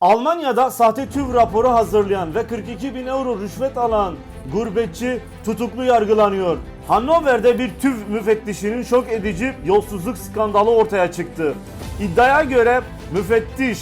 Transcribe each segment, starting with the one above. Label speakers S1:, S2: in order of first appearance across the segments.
S1: Almanya'da sahte TÜV raporu hazırlayan ve 42 bin euro rüşvet alan gurbetçi tutuklu yargılanıyor. Hannover'de bir TÜV müfettişinin şok edici yolsuzluk skandalı ortaya çıktı. İddiaya göre müfettiş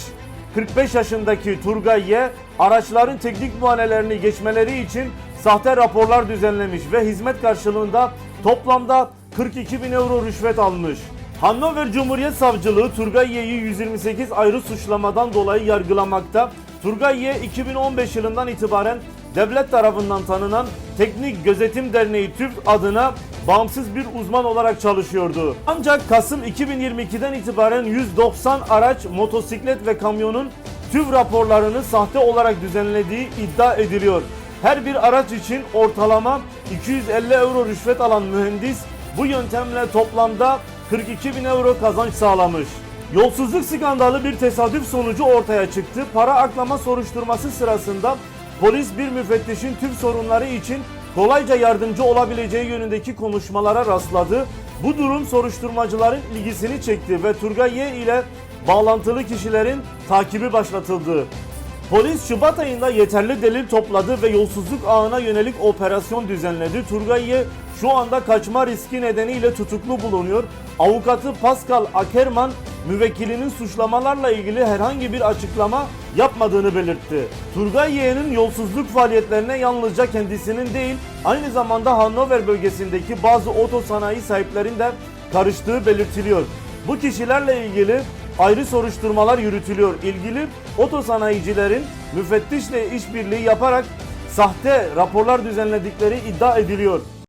S1: 45 yaşındaki Turgay Y araçların teknik muayenelerini geçmeleri için sahte raporlar düzenlemiş ve hizmet karşılığında toplamda 42 bin euro rüşvet almış. Hannover Cumhuriyet Savcılığı Turgay Y'yi 128 ayrı suçlamadan dolayı yargılamakta. Turgay Y 2015 yılından itibaren devlet tarafından tanınan Teknik Gözetim Derneği TÜV adına bağımsız bir uzman olarak çalışıyordu. Ancak Kasım 2022'den itibaren 190 araç, motosiklet ve kamyonun TÜV raporlarını sahte olarak düzenlediği iddia ediliyor. Her bir araç için ortalama 250 euro rüşvet alan mühendis bu yöntemle toplamda 42 bin euro kazanç sağlamış. Yolsuzluk skandalı bir tesadüf sonucu ortaya çıktı. Para aklama soruşturması sırasında polis bir müfettişin tüm sorunları için kolayca yardımcı olabileceği yönündeki konuşmalara rastladı. Bu durum soruşturmacıların ilgisini çekti ve Turgay Y ile bağlantılı kişilerin takibi başlatıldı. Polis Şubat ayında yeterli delil topladı ve yolsuzluk ağına yönelik operasyon düzenledi. Turgay Y şu anda kaçma riski nedeniyle tutuklu bulunuyor. Avukatı Pascal Ackerman müvekkilinin suçlamalarla ilgili herhangi bir açıklama yapmadığını belirtti. Turgay Y'nin yolsuzluk faaliyetlerine yalnızca kendisinin değil, aynı zamanda Hannover bölgesindeki bazı otosanayi sahiplerinin de karıştığı belirtiliyor. Bu kişilerle ilgili ayrı soruşturmalar yürütülüyor. İlgili otosanayicilerin müfettişle işbirliği yaparak sahte raporlar düzenledikleri iddia ediliyor.